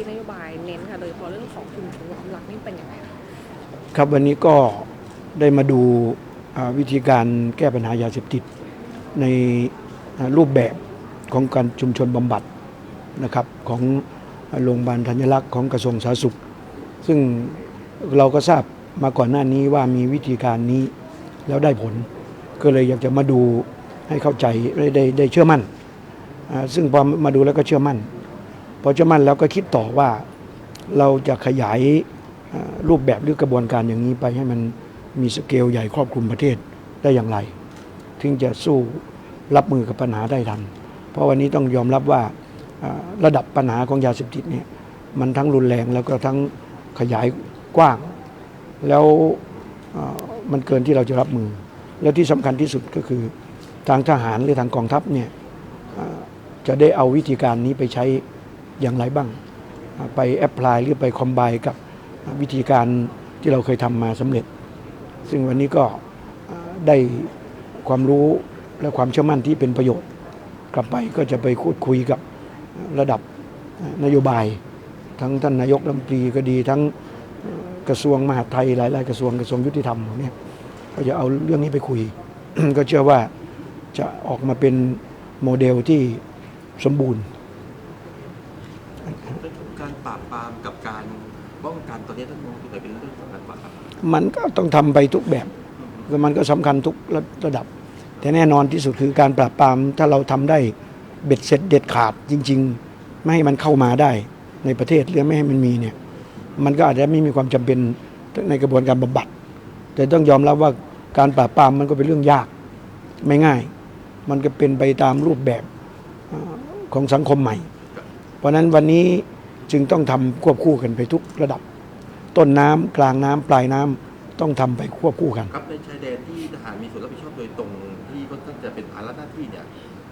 ที่นโยบายเน้นค่ะโดยเฉพาะเรื่องของชุมชนความรักนี่เป็นยังไงคะครับวันนี้ก็ได้มาดูวิธีการแก้ปัญหายาเสพติดในรูปแบบของการชุมชนบำบัดนะครับของโรงพยาบาลธัญลักษณ์ของกระทรวงสาธารณสุข ซึ่งเราก็ทราบมาก่อนหน้านี้ว่ามีวิธีการนี้แล้วได้ผล ก็เลยอยากจะมาดูให้เข้าใจได้ได้ได้เชื่อมั่น ซึ่งพอมาดูแล้วก็เชื่อมั่น พอเชื่อมั่นแล้วก็คิดต่อว่าเราจะขยายรูปแบบหรือกระบวนการอย่างนี้ไปให้มันมีสเกลใหญ่ครอบคลุมประเทศได้อย่างไร ถึงจะสู้รับมือกับปัญหาได้ทัน เพราะวันนี้ต้องยอมรับว่าระดับปัญหาของยาเสพติดเนี่ยมันทั้งรุนแรงแล้วก็ทั้งขยายกว้าง แล้วมันเกินที่เราจะรับมือ แล้วที่สำคัญที่สุดก็คือทางทหารหรือทางกองทัพเนี่ยจะได้เอาวิธีการนี้ไปใช้ อย่างไรบ้าง ไปแอพพลายหรือไปคอมไบกับวิธีการที่เราเคยทำมาสำเร็จ ซึ่งวันนี้ก็ได้ความรู้และความเชื่อมั่นที่เป็นประโยชน์ กลับไปก็จะไปพูดคุยกับระดับนโยบาย ทั้งท่านนายกรัฐมนตรีก็ดีทั้งกระทรวงมหาดไทยหลาย ๆ กระทรวงกระทรวงยุติธรรมเนี่ยก็จะเอาเรื่องนี้ไปคุย ก็เชื่อว่าจะออกมาเป็นโมเดลที่สมบูรณ์ การปราบปรามกับการป้องกันตอนนี้ท่านมองตรงไหนเป็นเรื่องสำคัญกว่าครับมันก็ต้องทำไปทุกแบบแล้วมันก็สำคัญทุกระดับ แต่แน่นอนที่สุดคือการปราบปรามถ้าเราทำได้เบ็ดเสร็จเด็ดขาดจริง ๆ ไม่ให้มันเข้ามาได้ในประเทศหรือไม่ให้มันมีเนี่ย มันก็อาจจะไม่มีความจำเป็นในกระบวนการบำบัด แต่ต้องยอมรับว่าการปราบปรามมันก็เป็นเรื่องยากไม่ง่าย มันก็เป็นไปตามรูปแบบของสังคมใหม่ เพราะฉะนั้นวันนี้จึงต้องทำควบคู่กันไปทุกระดับ ต้นน้ำกลางน้ำปลายน้ำต้องทำไปควบคู่กัน ครับในชายแดนที่ทหารมีส่วนรับผิดชอบโดยตรงที่ค่อนข้างจะเป็นภาระหน้าที่เนี่ย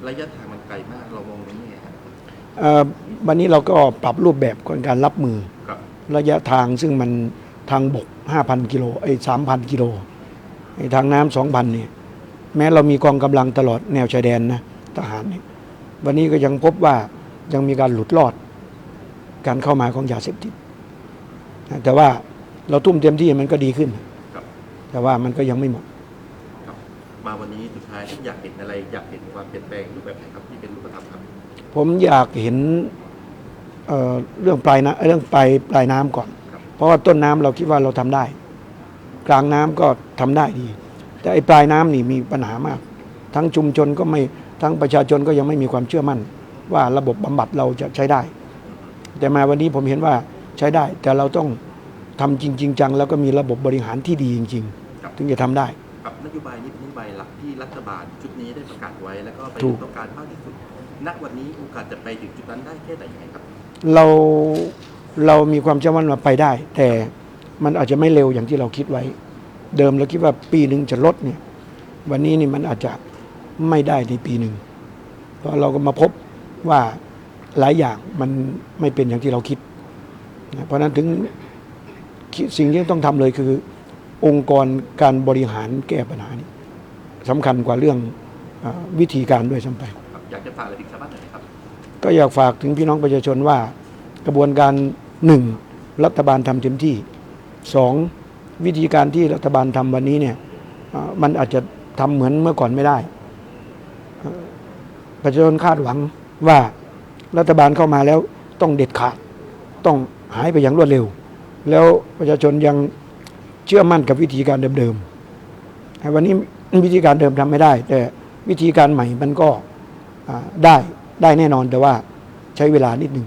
ระยะทางมันไกลมากเรามองตรงนี้ไงครับเอ่อวันนี้เราก็ปรับรูปแบบของการรับมือ ครับระยะทางซึ่งมันทางบก 5,000 กิโลไอ้3,000 กิโลไอ้ทางน้ำ2,000เนี่ยแม้เรามีกองกำลังตลอดแนวชายแดนนะทหารเนี่ยวันนี้ก็ยังพบว่า ยังมีการหลุดรอด การเข้ามาของยาเสพติดนะแต่ว่าเราทุ่มเต็มที่มันก็ดีขึ้นครับแต่ว่ามันก็ยังไม่หมดครับมาวันนี้สุดท้ายที่อยากเห็นอะไร อยากเห็นความเปลี่ยนแปลงรูปแบบไหนครับที่เป็นรูปธรรมครับ ผมอยากเห็นเอ่อเรื่องปลายน้ำเรื่องปลายปลายน้ำก่อนครับเพราะว่าต้นน้ำเราคิดว่าเราทำได้ กลางน้ำก็ทำได้ดี แต่ไอ้ปลายน้ำนี่มีปัญหามาก ทั้งชุมชนก็ไม่ทั้งประชาชนก็ยังไม่มีความเชื่อมั่น ว่าระบบบำบัดเราจะใช้ได้ แต่มาวันนี้ผมเห็นว่าใช้ได้ แต่เราต้องทำจริงๆจังแล้วก็มีระบบบริหารที่ดีจริงครับๆถึงจะทำได้ครับนโยบายนี้เป็นนโยบายหลักที่รัฐบาลชุดนี้ได้ประกาศไว้แล้วก็ไปถูกต้องการมากที่สุดณวันนี้โอกาสจะไปถึงจุดนั้นได้แค่ไหนยังไงครับ เราเรามีความเชื่อมั่นว่าไปได้ แต่มันอาจจะไม่เร็วอย่างที่เราคิดไว้ เดิมเราคิดว่าปีหนึ่งจะลดเนี่ย วันนี้นี่มันอาจจะไม่ได้ในปีหนึ่งเพราะเราก็มาพบ ว่าหลายอย่างมันไม่เป็นอย่างที่เราคิดนะเพราะฉะนั้นถึงสิ่งที่ต้องทำเลยคือ องค์กรการบริหารแก้ปัญหานี้สำคัญกว่าเรื่องอาวิธีการด้วยซ้ำไปครับอยากจะฝากอะไรถึงชาวบ้านหน่อยไหมครับ ก็อยากฝากถึงพี่น้องประชาชนว่ากระบวนการหนึ่งรัฐบาลทำเต็มที่สองวิธีการที่รัฐบาลทำวันนี้เนี่ยอ่ามันอาจจะทำเหมือนเมื่อก่อนไม่ได้เอ่อประชาชนคาดหวัง ว่ารัฐบาลเข้ามาแล้วต้องเด็ดขาด ต้องหายไปอย่างรวดเร็ว แล้วประชาชนยังเชื่อมั่นกับวิธีการเดิมๆวันนี้วิธีการเดิมทำไม่ได้ แต่วิธีการใหม่มันก็ได้ได้แน่นอนแต่ว่าใช้เวลานิดหนึ่ง